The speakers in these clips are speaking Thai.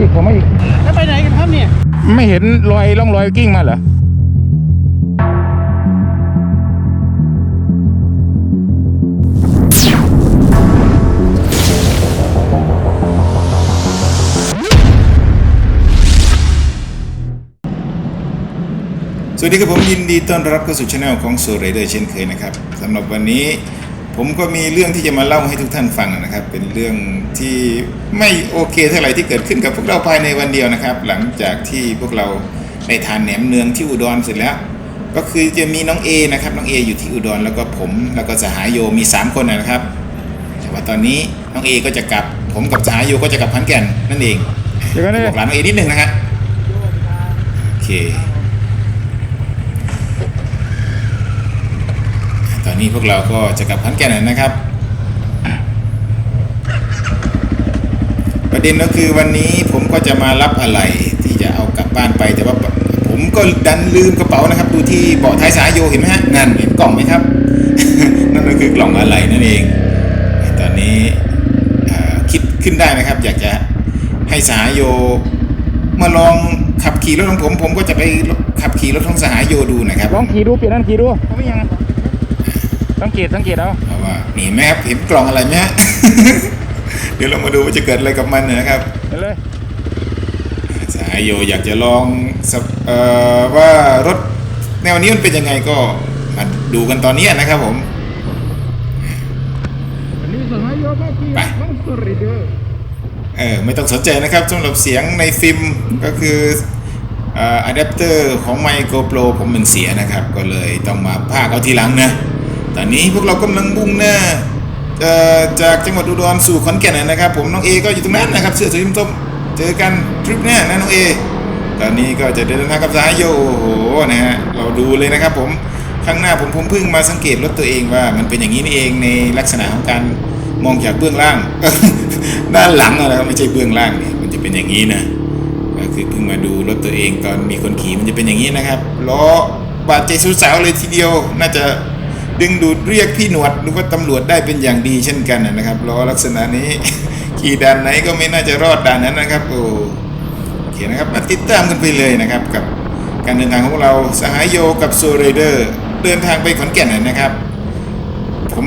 อีกผมมาอีก แล้วไปไหนกันครับเนี่ย ไม่เห็นรอยร่องรอยกิ้งมาเหรอสวัสดีครับผมยินดีต้อนรับเข้าสู่ช anel ของโซเรเดอร์เช่นเคยนะครับสำหรับวันนี้ ผมก็มีเรื่องที่จะมาเล่าให้ทุกท่านฟังนะครับ เป็นเรื่องที่ไม่โอเคเท่าไหร่ที่เกิดขึ้นกับพวกเราภายในวันเดียวนะครับ หลังจากที่พวกเราได้ทานแหนมเนืองที่อุดรเสร็จแล้ว ก็คือจะมีน้องเอนะครับน้องเออยู่ที่อุดรแล้วก็ผมแล้วก็สหายโยมี 3 คนนะครับแต่ว่าตอนนี้น้องเอก็จะกลับ ผมกับสหายโยก็จะกลับพันแก่นนั่นเองเดี๋ยวกันนะ บอกลาน้องเอนิดนึงนะครับโอเค ตอ นี้พวกเราก็จะกลับพันแก่นนะครับ ประเด็นก็คือวันนี้ผมก็จะมารับอะไรที่จะเอากลับบ้านไปแต่ว่าผมก็ดันลืมกระเป๋านะครับ ดูที่เบาะท้ายสายโยเห็นไหมฮะนั่นเห็นกล่องไหมครับ นั่นก็คือกล่องอะไรนั่นเอง ตอนนี้คิดขึ้นได้นะครับ อยากจะให้สายโยมาลองขับขี่รถของผม ผมก็จะไปขับขี่รถของสหายโยดูนะครับ ลองขี่ดูเปลี่ยนนั่นขี่ดูเขาไม่ยัง สังเกตสังเกตเอาเพราะว่านี่แม่ครับเห็นกล่องอะไรไหมฮะ เดี๋ยวเรามาดูว่าจะเกิดอะไรกับมันนะครับเห็นเลยสายโยอยากจะลองสับเอ่อว่ารถแนวนี้มันเป็นยังไงก็มาดูกันตอนนี้นะครับผมอันนี้สหายโยก็ขี่ไปน้องสุริเดอร์เออไม่ต้องสนใจนะครับสำหรับเสียงในฟิล์มก็คืออะแดปเตอร์ของไมโครโปรผมมันเสียนะครับ ก็เลยต้องมาพากเอาทีหลังนะ ตอนนี้พวกเรากำลังมุ่งหน้าจากจังหวัดอุดรสู่ขอนแก่นนะครับ ผมน้องเอก็อยู่ตรงนั้นนะครับเสื้อสีส้มเจอกันทริปหน้านะน้องเอตอนนี้ก็จะเดินทางกับสายโยโอ้โหนะฮะเราดูเลยนะครับ ผมข้างหน้าผมผมเพิ่งมาสังเกตรถตัวเองว่า มันเป็นอย่างนี้นี่เองในลักษณะของการมองจากเบื้องล่าง ด้านหลังอะนะครับไม่ใช่เบื้องล่างนี่มันจะเป็นอย่างนี้นะก็คือเพิ่งมาดูรถตัวเองตอนมีคนขี่มันจะเป็นอย่างนี้นะครับล้อบาดใจสาวๆเลยทีเดียว น่าจะ ดึงดูดเรียกพี่หนวดหรือว่าตำรวจได้เป็นอย่างดีเช่นกันนะครับล้อลักษณะนี้ ขี่ด่านไหนก็ไม่น่าจะรอดด่านนั้นนะครับ โอ้โอเคนนะครับมาติดตามกันไปเลยนะครับ กับการเดินทางของเราสหายโยกับโซเรเดอร์เดินทางไปขอนแก่นนะครับ ผม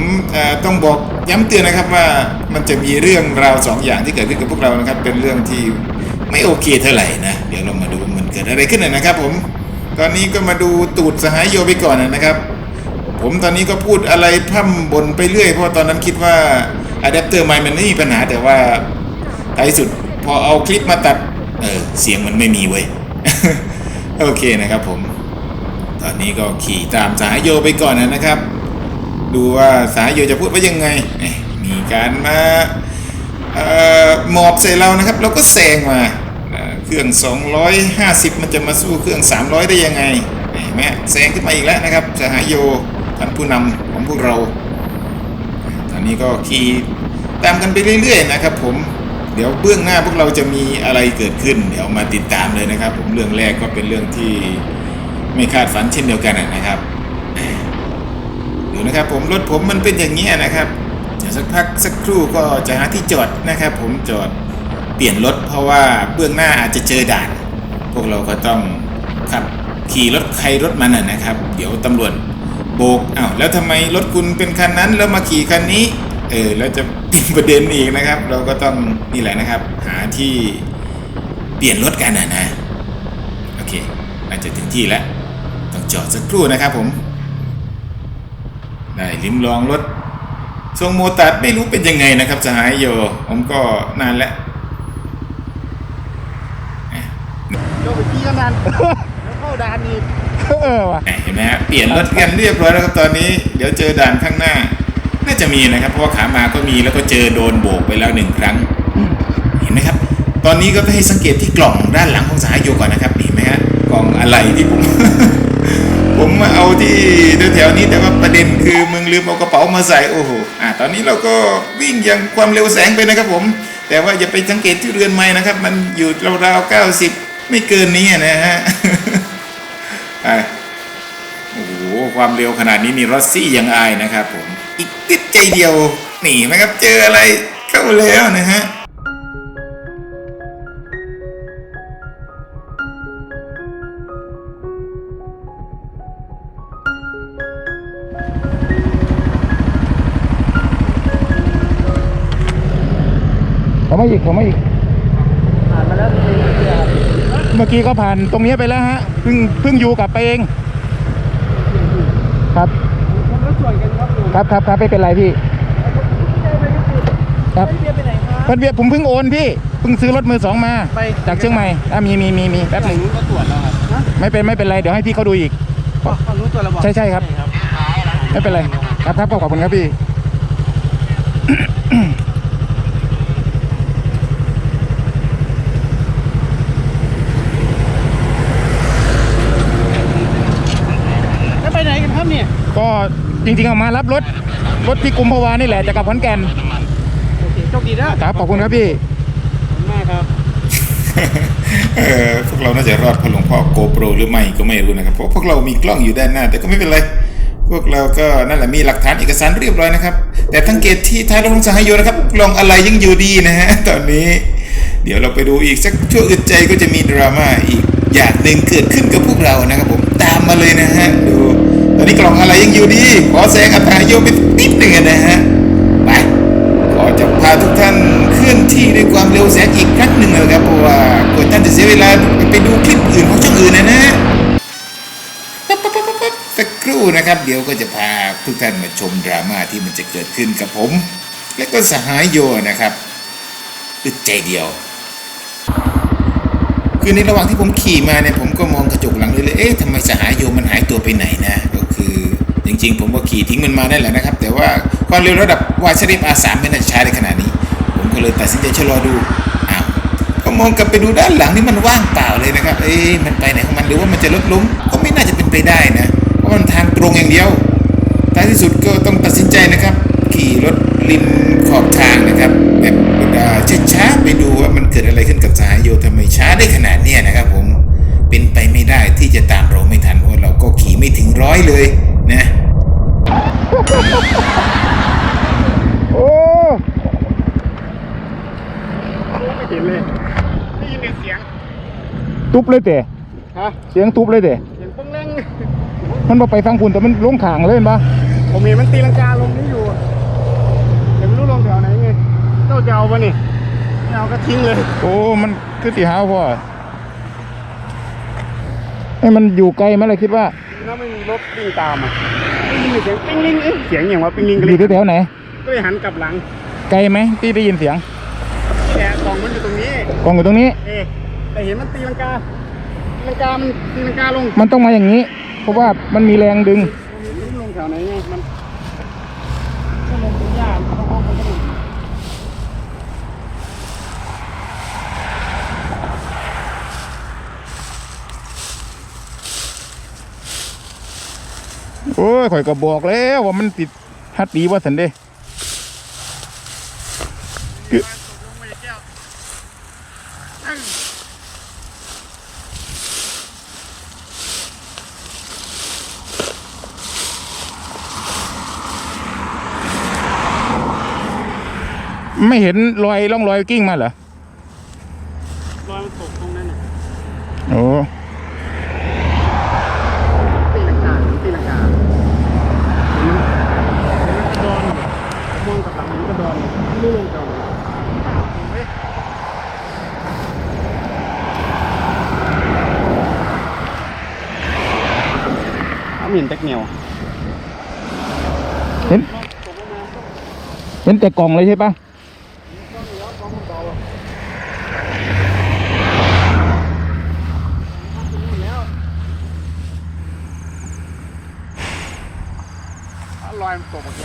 ต้องบอกย้ำเตือนนะครับว่ามันจะมีเรื่องราวสองอย่างที่เกิดขึ้นกับพวกเรานะครับ เป็นเรื่องที่ไม่โอเคเท่าไหร่นะเดี๋ยวเรามาดูมันเกิดอะไรขึ้นนะครับ ผม ตอนนี้ก็มาดูตูดสหายโยไปก่อนนะครับ ผมตอนนี้ก็พูดอะไรพร่ำบนไปเรื่อย เพราะตอนนั้นคิดว่าอะแดปเตอร์ไมค์มันไม่มีปัญหาแต่ว่าท้ายสุดพอเอาคลิปมาตัด เออ เสียงมันไม่มีเว้ย โอเคนะครับผม ตอนนี้ก็ขี่ตามสายโยไปก่อนนะครับ ดูว่าสายโยจะพูดว่ายังไง มีการมาเอ่อหมอบใส่เรานะครับ เราก็แซงมาเอ่อเครื่อง 250 มันจะมาสู้เครื่อง 300 ได้ยังไงเห็นไหมแซงขึ้นมาอีกแล้วนะครับสหายโย ท่านผู้นำของพวกเราตอนนี้ก็ขี่ตามกันไปเรื่อยๆนะครับ ผมเดี๋ยวเบื้องหน้าพวกเราจะมีอะไรเกิดขึ้น เดี๋ยวมาติดตามเลยนะครับ ผมเรื่องแรกก็เป็นเรื่องที่ไม่คาดฝันเช่นเดียวกันนะครับดูนะครับ ผมรถผมมันเป็นอย่างนี้นะครับเดี๋ยวสักพักสักครู่ก็จะหาที่จอดนะครับ ผมจอดเปลี่ยนรถเพราะว่าเบื้องหน้าอาจจะเจอด่าน พวกเราก็ต้องขับขี่รถใครรถมันน่ะนะครับ เดี๋ยวตำรวจ โบกอ้าวแล้วทำไมรถคุณเป็นคันนั้นแล้วมาขี่คันนี้ เออแล้วจะเป็นประเด็นอีกนะครับ เราก็ต้องนี่แหละนะครับ หาที่เปลี่ยนรถกันนะนะโอเคน่าจะถึงที่แล้วต้องจอดสักครู่นะครับผมได้ลิ้มลองรถทรงโมตัดไม่รู้เป็นยังไงนะครับสหายโยผมก็นานแล้วโยกไปที่กันดันแล้วเข้าด่านอีก เออว่ะเห็นไหมฮะเปลี่ยนรถกันเรียบร้อยแล้วครับตอนนี้เดี๋ยวเจอด่านข้างหน้า น่าจะมีนะครับ เพราะว่าขามาก็มีแล้วก็เจอโดนโบกไปแล้วหนึ่งครั้ง เห็นไหมครับ ตอนนี้ก็ให้สังเกตที่กล่องด้านหลังของสายโยก่อนนะครับเห็นไหมฮะกล่องอะไรที่ผม ผมมาเอาที่แถวๆนี้แต่ว่าประเด็นคือมึงลืมเอากระเป๋ามาใส่โอ้โหอ่าตอนนี้เราก็วิ่งอย่างความเร็วแสงไปนะครับผม แต่ว่าอย่าไปสังเกตที่เรือนไม้นะครับ มันอยู่ราวๆเก้าสิบไม่เกินนี้นะฮะอะ ความเร็วขนาดนี้นี่รอสซี่ยังอายนะครับผม อีกติดใจเดียวหนีไหมครับเจออะไรเข้าแล้วนะฮะขอมาอีกขอมาอีกผ่านมาแล้วเมื่อกี้ก็ผ่านตรงนี้ไปแล้วฮะเพิ่งเพิ่งอยู่กลับไปเอง ครับผมก็ส่วนกันครับลุงครับครับครับไม่เป็นไรพี่ครับเบียร์ไปไหนครับเพื่อนเบียร์ผมเพิ่งโอนพี่เพิ่งซื้อรถมือสองมาไปจากเชียงใหม่อะมีมีมีมีแป๊บหนึ่งก็ตรวจแล้วครับฮะไม่เป็นไม่เป็นไรเดี๋ยวให้พี่เขาดูอีกฝั่งนู้นตรวจแล้วบอกใช่ใช่ครับ ไม่เป็นไร ครับครับขอบคุณครับพี่ แล้วไปไหนกันครับเนี่ย ก็ จริงๆเอามารับรถรถที่กุมภาวานี่แหละจะกลับขอนแก่นโอเคโชคดีนะครับ ขอบคุณครับพี่ ขอบคุณมากครับ เออพวกเราน่าจะรอดเพราะหลวงพ่อโกโปรหรือไม่ก็ไม่รู้นะครับเพราะพวกเรามีกล้องอยู่ด้านหน้า แต่ก็ไม่เป็นไร พวกเราก็นั่นแหละมีหลักฐานเอกสารเรียบร้อยนะครับ แต่ทั้งเกตที่ท้ายรถของสหายโยนะครับกล้องอะไรยังอยู่ดีนะฮะตอนนี้ เดี๋ยวเราไปดูอีกสักชั่วอึดใจก็จะมีดราม่าอีกอย่างหนึ่งเกิดขึ้นกับพวกเรานะครับผมตามมาเลยนะฮะดู ตอนนี้กล่องอะไรยังอยู่ดี ขอแสงอัตราโยไปนิดหนึ่งนะฮะ ไป ขอจะพาทุกท่านเคลื่อนที่ด้วยความเร็วแสงอีกครั้งหนึ่งนะครับเพราะว่ากดท่านจะเสียเวลาไปดูคลิปอื่นของช่องอื่นนะนะปั๊บปั๊บปั๊บปั๊บสักครู่นะครับ เดี๋ยวก็จะพาทุกท่านมาชมดราม่าที่มันจะเกิดขึ้นกับผม และก็สหายโยนะครับอึดใจเดียวคือในระหว่างที่ผมขี่มาเนี่ยผมก็มองกระจกหลังเลยเลยเอ๊ะทำไมสหายโยมันหายตัวไปไหนนะ ริง ๆ ผมก็ขี่ทิ้งมันมาได้แหละนะครับ แต่ว่าความเร็วระดับวาชริปอาสามไม่น่าจะช้าได้ขนาดนี้ ผมก็เลยตัดสินใจชะลอดูอ้าวก็มองกลับไปดูด้านหลังนี่มันว่างเปล่าเลยนะครับ เอ๊ะมันไปไหนของมันหรือว่ามันจะลดล้มก็ไม่น่าจะเป็นไปได้นะเพราะมันทางตรงอย่างเดียวท้ายที่สุดก็ต้องตัดสินใจนะครับ ขี่รถริมขอบทางนะครับแบบช้าๆไปดูว่ามันเกิดอะไรขึ้นกับสายโยทำไมช้าได้ขนาดเนี้ยนะครับ ผมเป็นไปไม่ได้ที่จะตามเราไม่ทันเพราะเราก็ขี่ไม่ถึงร้อยเลยนะ โอ้ไม่เห็นเลยได้ยินแต่เสียงทุบเลยเตะฮะ เสียงทุบเลยเตะเสียงปึ้งเร่งมันมาไปฟังคุณแต่มันลงขางเลยเห็นปะผมเห็นมันตีลังกาลงนี่อยู่แต่ไม่รู้ลงแถวไหนไงเจ้าจะเอาปะนี่ไม่เอาก็ทิ้งเลย โอ้ มันคือสีหาวพ่อให้มันอยู่ไกลไหมล่ะคิดว่าแล้วไม่มีรถวิ่งตามอะ ได้ยินเสียงปิ้งลิงเอ๊ะเสียงอย่างว่าปิ้งลิงก็อเลยยู่แถวไหน ก็เลยหันกลับหลังไกลไหมที่ได้ยินเสียงแต่กล่องมันอยู่ตรงนี้ กองอยู่ตรงนี้ เอ๊ะแต่เห็นมันตีลังกาตีลังกามันตีลังกาลงมันต้องมาอย่างนี้ เพราะว่ามันมีแรงดึงมันลงแถวไหนไงมันก็ลงตรงหญ้ามันต้องอ้อมไปตรงนู้น โอ้ยข่อยก็บอกแล้วว่ามันติดฮัดดีว่าสันเด้คือลงไปแก้วไม่เห็นรอยร่องรอยกิ้งมาเหรอ รอยมันตกตรงนั้นน่ะโอ้ ตีลังกาตีลังกาเห็นมันกระดอนอยู่มองกับหลังมันกระดอนอยู่ไม่รู้ลงแถวไหนเฮ้ยเอาเหม็น แตกเหนียวเห็น เห็นแต่กล่องเลยใช่ปะองเหนียวต้องเบาอะลอยมันตกมาแก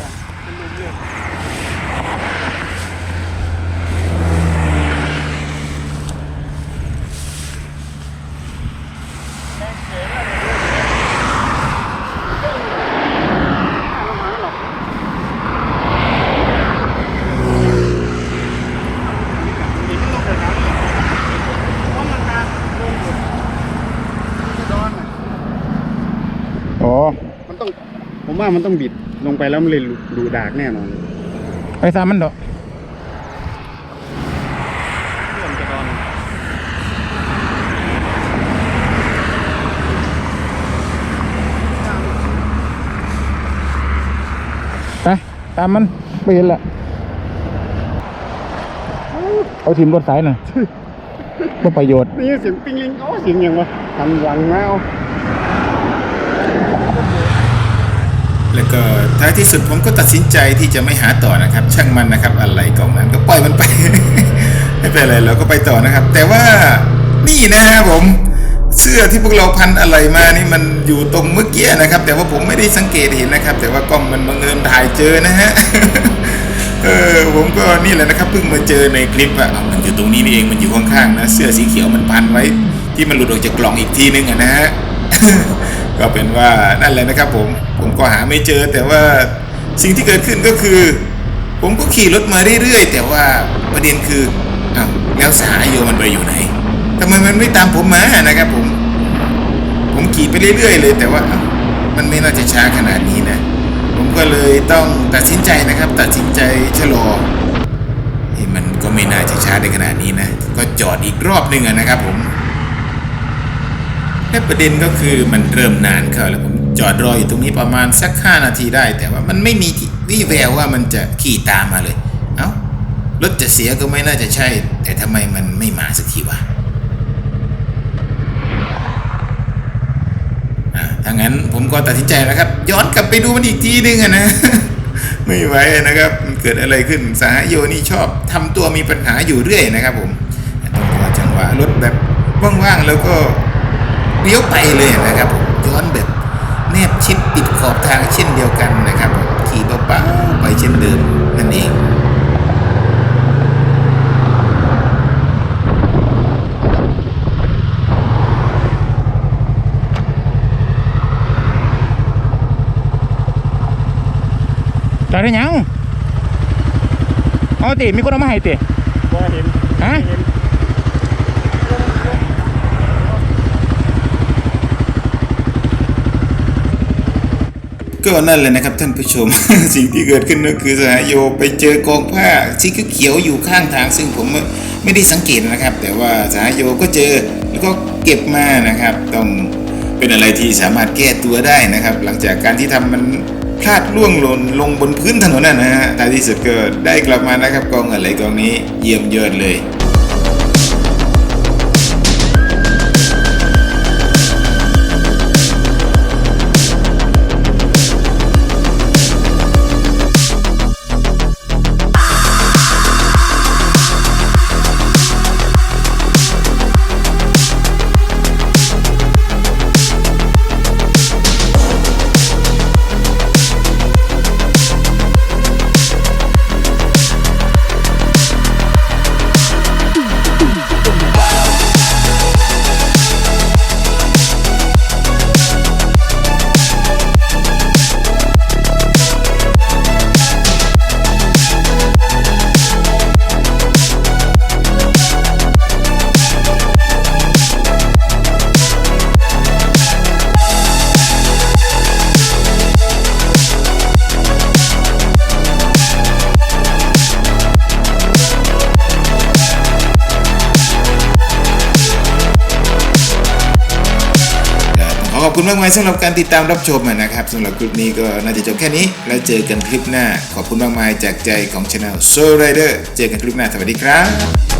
เลยเลือดเพราะมันการลงอยู่กระดอนน่ะ อ๋อ มันต้อง ผม ว่ามันต้องบิดลงไปแล้วมันเลยดูดากแน่นอนไปซ้ำมันเถอะเรื่องกระดอนไปตามมันไปเห็นละเเอาทีมรถสายน่ะเพื่อประโยชน์ นี่เสียงปิ้งลิงอ๋อเสียงยังวะทำหลังมาเอา แล้วก็ท้ายที่สุดผมก็ตัดสินใจที่จะไม่หาต่อนะครับ ช่างมันนะครับ อะไรกล่องนั้นก็ปล่อยมันไป ไม่เป็นไรเราก็ไปต่อนะครับ แต่ว่านี่นะครับผมเสื้อที่พวกเราพันอะไรมานี่มันอยู่ตรงเมื่อกี้นะครับ แต่ว่าผมไม่ได้สังเกตเห็นนะครับ แต่ว่ากล้องมันบังเอิญถ่ายเจอนะฮะเออผมก็นี่แหละนะครับเพิ่งมาเจอในคลิปอะอะมันอยู่ตรงนี้นี่เองมันอยู่ข้างๆนะเสื้อสีเขียวมันพันไว้ ที่มันหลุดออกจากกล่องอีกทีนึงอะนะฮะ ก็เป็นว่านั่นแหละนะครับผมผมก็หาไม่เจอ แต่ว่าสิ่งที่เกิดขึ้นก็คือ ผมก็ขี่รถมาเรื่อยๆ แต่ว่าประเด็นคืออ้าวแล้วสหายโยมันไปอยู่ไหนทำไมมันไม่ตามผมมานะครับผม ผมขี่ไปเรื่อยๆ เลย แต่ว่ามันไม่น่าจะช้าขนาดนี้นะ ผมก็เลยต้องตัดสินใจนะครับ ตัดสินใจชะลอมันก็ไม่น่าจะช้าได้ขนาดนี้นะ ก็จอดอีกรอบหนึ่งนะครับผม และประเด็นก็คือมันเริ่มนานเข้าแล้วผมจอดรออยู่ตรงนี้ประมาณสักห้านาทีได้ แต่ว่ามันไม่มีวี่แววว่ามันจะขี่ตามมาเลย เอ้ารถจะเสียก็ไม่น่าจะใช่ แต่ทำไมมันไม่มาสักทีวะอะถ้างั้นผมก็ตัดสินใจนะครับ ย้อนกลับไปดูมันอีกทีนึงอะนะ ไม่ไหวนะครับ มันเกิดอะไรขึ้นสาโยนี่ชอบทำตัวมีปัญหาอยู่เรื่อยนะครับ ผมต้องรอจังหวะรถแบบว่างๆแล้วก็ เลี้ยวไปเลยนะครับผมย้อนแบบแนบชิดติดขอบทางเช่นเดียวกันนะครับผมขี่เบาๆไปเช่นเดิมนั่นเองจอดได้ยังเอาติมีคนเอามาให้ติบ่เห็นฮะ ก็นั่นเลยนะครับท่านผู้ชม สิ่งที่เกิดขึ้นก็คือสหายโยไปเจอกองผ้าสีเขียวอยู่ข้างทาง ซึ่งผมไม่ได้สังเกตนะครับ แต่ว่าสหายโยก็เจอแล้วก็เก็บมานะครับ ต้องเป็นอะไรที่สามารถแก้ตัวได้นะครับ หลังจากการที่ทำมันพลาดล่วงหล่นลงบนพื้นถนนน่ะนะฮะท้ายที่สุดก็ได้กลับมานะครับกองอะไรกองนี้เยี่ยมยอดเลย คุณมากมายสำหรับการติดตามรับชมนะครับสำหรับคลิปนี้ก็น่าจะจบแค่นี้ แล้วเจอกันคลิปหน้า ขอบคุณมากมายจากใจของช anel Soul Rider เจอกันคลิปหน้าสวัสดีครับ